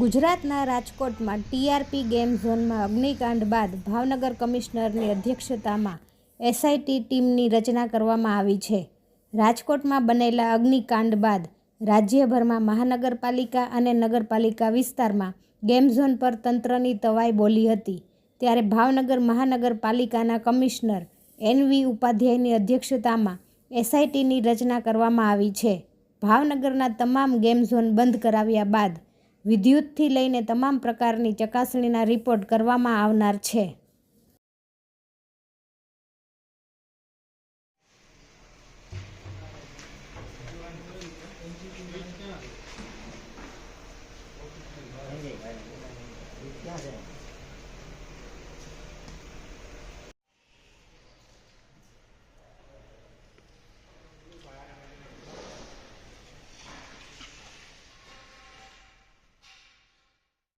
ગુજરાતના રાજકોટમાં TRP game ઝોનમાં અગ્નિકાંડ બાદ ભાવનગર કમિશનરની અધ્યક્ષતામાં એસઆઈટી ટીમની રચના કરવામાં આવી છે. રાજકોટમાં બનેલા અગ્નિકાંડ બાદ રાજ્યભરમાં મહાનગરપાલિકા અને નગરપાલિકા વિસ્તારમાં ગેમ ઝોન પર તંત્રની તવાઈ બોલી હતી. ત્યારે ભાવનગર મહાનગરપાલિકાના કમિશનર એનવી ઉપાધ્યાયની અધ્યક્ષતામાં એસઆઈટીની રચના કરવામાં આવી છે. ભાવનગરના તમામ ગેમ ઝોન બંધ કરાવ્યા બાદ વિદ્યુતથી લઈને તમામ પ્રકારની ચકાસણીના રિપોર્ટ કરવામાં આવનાર છે Yeah.